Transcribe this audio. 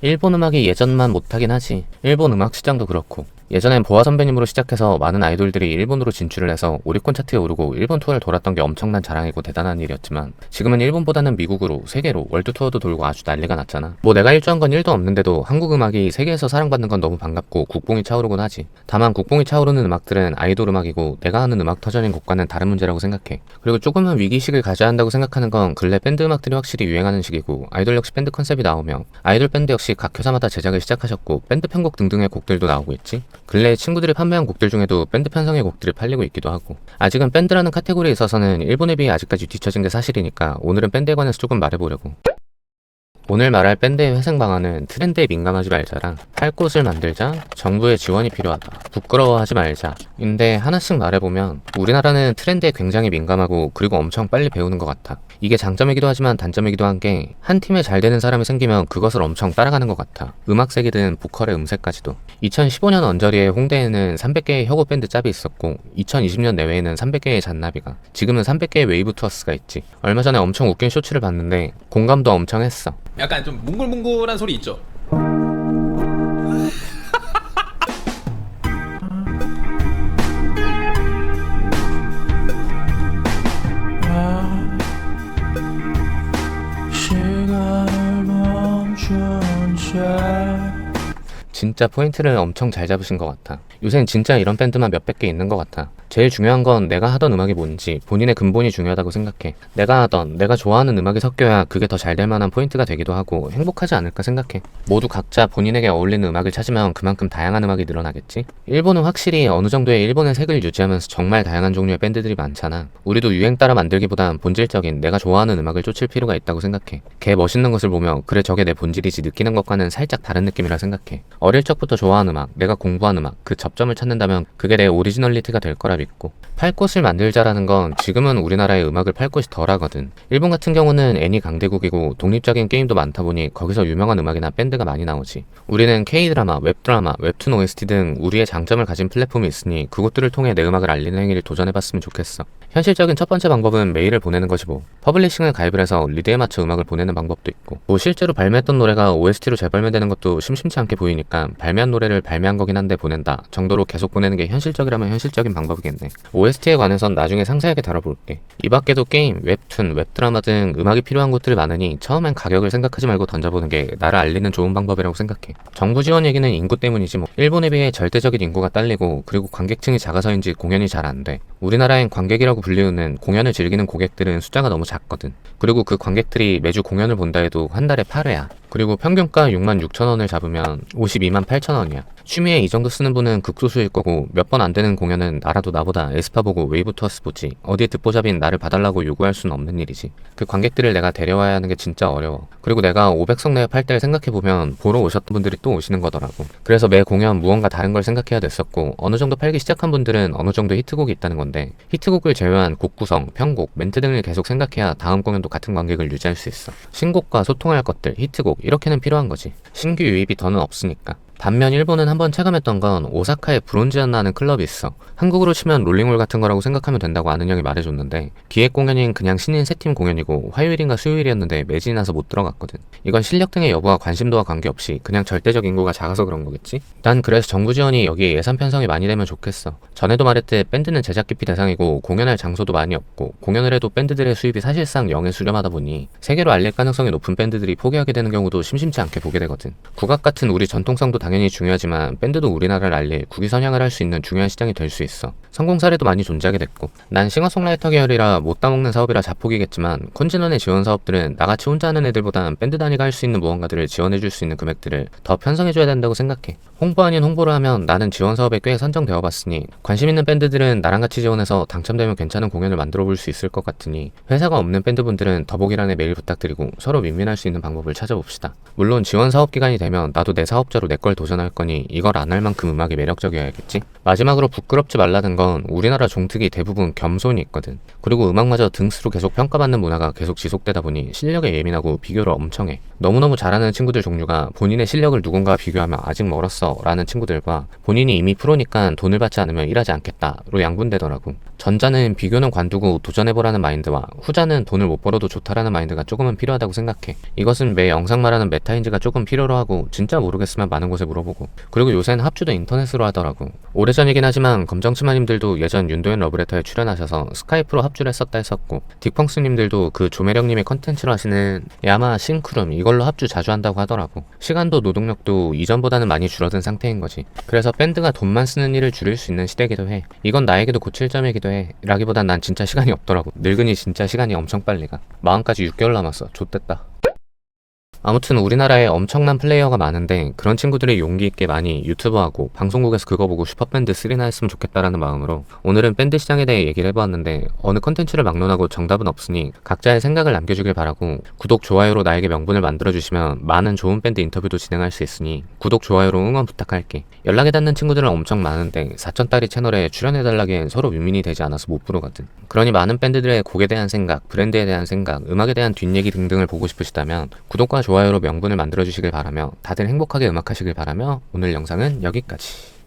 일본 음악이 예전만 못하긴 하지. 일본 음악 시장도 그렇고. 예전엔 보아 선배님으로 시작해서 많은 아이돌들이 일본으로 진출을 해서 오리콘 차트에 오르고 일본 투어를 돌았던 게 엄청난 자랑이고 대단한 일이었지만 지금은 일본보다는 미국으로 세계로 월드 투어도 돌고 아주 난리가 났잖아. 뭐 내가 일조한 건 1도 없는데도 한국 음악이 세계에서 사랑받는 건 너무 반갑고 국뽕이 차오르곤 하지. 다만 국뽕이 차오르는 음악들은 아이돌 음악이고 내가 하는 음악 터전인 곡과는 다른 문제라고 생각해. 그리고 조금은 위기의식을 가져야 한다고 생각하는 건 근래 밴드 음악들이 확실히 유행하는 시기고 아이돌 역시 밴드 컨셉이 나오며 아이돌 밴드 역시 각 회사마다 제작을 시작하셨고 밴드 편곡 등등의 곡들도 나오고 있지. 근래 친구들이 판매한 곡들 중에도 밴드 편성의 곡들이 팔리고 있기도 하고 아직은 밴드라는 카테고리에 있어서는 일본에 비해 아직까지 뒤처진 게 사실이니까 오늘은 밴드에 관해서 조금 말해보려고. 오늘 말할 밴드의 회생 방안은 트렌드에 민감하지 말자랑 할 곳을 만들자 정부의 지원이 필요하다 부끄러워하지 말자. 인데 하나씩 말해보면 우리나라는 트렌드에 굉장히 민감하고 그리고 엄청 빨리 배우는 것 같아. 이게 장점이기도 하지만 단점이기도 한 게 한 팀에 잘 되는 사람이 생기면 그것을 엄청 따라가는 것 같아. 음악색이든 보컬의 음색까지도. 2015년 언저리에 홍대에는 300개의 혁오 밴드 짭이 있었고 2020년 내외에는 300개의 잔나비가 지금은 300개의 웨이브 투어스가 있지. 얼마 전에 엄청 웃긴 쇼츠를 봤는데 공감도 엄청 했어 약간 좀 뭉글뭉글한 소리 있죠. 진짜 포인트를 엄청 잘 잡으신 것 같아. 요새는 진짜 이런 밴드만 몇백 개 있는 것 같아. 제일 중요한 건 내가 하던 음악이 뭔지 본인의 근본이 중요하다고 생각해. 내가 하던 내가 좋아하는 음악이 섞여야 그게 더 잘 될 만한 포인트가 되기도 하고 행복하지 않을까 생각해. 모두 각자 본인에게 어울리는 음악을 찾으면 그만큼 다양한 음악이 늘어나겠지? 일본은 확실히 어느 정도의 일본의 색을 유지하면서 정말 다양한 종류의 밴드들이 많잖아. 우리도 유행 따라 만들기보단 본질적인 내가 좋아하는 음악을 쫓을 필요가 있다고 생각해. 걔 멋있는 것을 보며 그래 저게 내 본질이지 느끼는 것과는 살짝 다른 느낌이라 생각해. 어릴 적부터 좋아하는 음악, 내가 공부한 음악, 그 접점을 찾는다면 그게 내 오리지널리티가 될 거라 믿고. 팔 곳을 만들자라는 건 지금은 우리나라의 음악을 팔 곳이 덜 하거든. 일본 같은 경우는 애니 강대국이고 독립적인 게임도 많다 보니 거기서 유명한 음악이나 밴드가 많이 나오지. 우리는 K-드라마, 웹드라마, 웹툰 OST 등 우리의 장점을 가진 플랫폼이 있으니 그곳들을 통해 내 음악을 알리는 행위를 도전해봤으면 좋겠어. 현실적인 첫 번째 방법은 메일을 보내는 것이고 퍼블리싱을 가입을 해서 리드에 맞춰 음악을 보내는 방법도 있고 뭐 실제로 발매했던 노래가 OST로 재발매되는 것도 심심치 않게 보이니까 발매한 노래를 발매한 거긴 한데 보낸다 정도로 계속 보내는 게 현실적이라면 현실적인 방법이겠네. OST에 관해선 나중에 상세하게 다뤄볼게. 이 밖에도 게임, 웹툰, 웹드라마 등 음악이 필요한 곳들이 많으니 처음엔 가격을 생각하지 말고 던져보는 게 나를 알리는 좋은 방법이라고 생각해. 정부 지원 얘기는 인구 때문이지 뭐. 일본에 비해 절대적인 인구가 딸리고 그리고 관객층이 작아서인지 공연이 잘 안 돼 우리나라엔 관객이라고 불리우는 공연을 즐기는 고객들은 숫자가 너무 작거든. 그리고 그 관객들이 매주 공연을 본다 해도 한 달에 8회야. 그리고 평균가 6만 6천 원을 잡으면 52만 8천 원이야. 취미에 이 정도 쓰는 분은 극소수일 거고 몇 번 안 되는 공연은 나라도 나보다 에스파 보고 웨이브 투어스 보지 어디에 듣보잡인 나를 봐달라고 요구할 수는 없는 일이지. 그 관객들을 내가 데려와야 하는 게 진짜 어려워. 그리고 내가 500석 내에 팔 때를 생각해보면 보러 오셨던 분들이 또 오시는 거더라고. 그래서 매 공연 무언가 다른 걸 생각해야 됐었고 어느 정도 팔기 시작한 분들은 어느 정도 히트곡이 있다는 건데 히트곡을 제외한 곡 구성, 편곡, 멘트 등을 계속 생각해야 다음 공연도 같은 관객을 유지할 수 있어. 신곡과 소통할 것들, 히트곡 이렇게는 필요한 거지. 신규 유입이 더는 없으니까. 반면 일본은 한번 체감했던 건 오사카에 브론즈안나는 클럽이 있어. 한국으로 치면 롤링홀 같은 거라고 생각하면 된다고 아는 형이 말해줬는데 기획 공연인 그냥 신인 세 팀 공연이고 화요일인가 수요일이었는데 매진이 나서 못 들어갔거든. 이건 실력 등의 여부와 관심도와 관계없이 그냥 절대적 인구가 작아서 그런 거겠지? 난 그래서 정부 지원이 여기에 예산 편성이 많이 되면 좋겠어. 전에도 말했듯 밴드는 제작 기피 대상이고 공연할 장소도 많이 없고 공연을 해도 밴드들의 수입이 사실상 영에 수렴하다 보니 세계로 알릴 가능성이 높은 밴드들이 포기하게 되는 경우도 심심치 않게 보게 되거든. 국악 같은 우리 전통성도 당연히 중요하지만 밴드도 우리나라를 알릴 국위 선양을 할 수 있는 중요한 시장이 될 수 있어. 성공 사례도 많이 존재하게 됐고 난 싱어송라이터 계열이라 못 따먹는 사업이라 자폭이겠지만 콘진원의 지원 사업들은 나같이 혼자 하는 애들보단 밴드 단위가 할 수 있는 무언가들을 지원해줄 수 있는 금액들을 더 편성해줘야 된다고 생각해. 홍보 아닌 홍보를 하면 나는 지원 사업에 꽤 선정되어 봤으니 관심 있는 밴드들은 나랑 같이 지원해서 당첨되면 괜찮은 공연을 만들어 볼 수 있을 것 같으니 회사가 없는 밴드분들은 더보기란에 메일 부탁드리고 서로 윈윈할 수 있는 방법을 찾아봅시다. 물론 지원 사업 기간이 되면 나도 내 사업자로 내 걸 도전할 거니 이걸 안 할 만큼 음악이 매력적이어야겠지? 마지막으로 부끄럽지 말라는 건 우리나라 종특이 대부분 겸손이 있거든. 그리고 음악마저 등수로 계속 평가받는 문화가 계속 지속되다 보니 실력에 예민하고 비교를 엄청 해. 너무너무 잘하는 친구들 종류가 본인의 실력을 누군가와 비교하면 아직 멀었어 라는 친구들과 본인이 이미 프로니까 돈을 받지 않으면 일하지 않겠다로 양분되더라고. 전자는 비교는 관두고 도전해보라는 마인드와 후자는 돈을 못 벌어도 좋다라는 마인드가 조금은 필요하다고 생각해. 이것은 매 영상 말하는 메타인지가 조금 필요로 하고 진짜 모르겠으면 많은 곳에 물어보고 그리고 요새는 합주도 인터넷으로 하더라고. 오래전이긴 하지만 검정치마님들도 예전 윤도현 러브레터에 출연하셔서 스카이프로 합주를 했었다 했었고 딕펑스님들도 그 조매령님의 컨텐츠로 하시는 야마 싱크룸 이걸로 합주 자주 한다고 하더라고. 시간도 노동력도 이전보다는 많이 줄어든 상태인 거지. 그래서 밴드가 돈만 쓰는 일을 줄일 수 있는 시대이기도 해. 이건 나에게도 고칠 점이기도 해. 라기보단 난 진짜 시간이 없더라고. 늙은이 진짜 시간이 엄청 빨리 가. 마흔까지 6개월 남았어. 좆됐다. 아무튼 우리나라에 엄청난 플레이어가 많은데 그런 친구들이 용기 있게 많이 유튜브하고 방송국에서 그거 보고 슈퍼밴드 3나 했으면 좋겠다라는 마음으로 오늘은 밴드 시장에 대해 얘기를 해보았는데 어느 컨텐츠를 막론하고 정답은 없으니 각자의 생각을 남겨주길 바라고 구독, 좋아요로 나에게 명분을 만들어주시면 많은 좋은 밴드 인터뷰도 진행할 수 있으니 구독, 좋아요로 응원 부탁할게. 연락이 닿는 친구들은 엄청 많은데 사천딸이 채널에 출연해달라기엔 서로 윈윈이 되지 않아서 못 부르거든. 그러니 많은 밴드들의 곡에 대한 생각, 브랜드에 대한 생각, 음악에 대한 뒷얘기 등등을 보고 싶으시다면 구독과 좋아요로 명분을 만들어 주시길 바라며 다들 행복하게 음악하시길 바라며 오늘 영상은 여기까지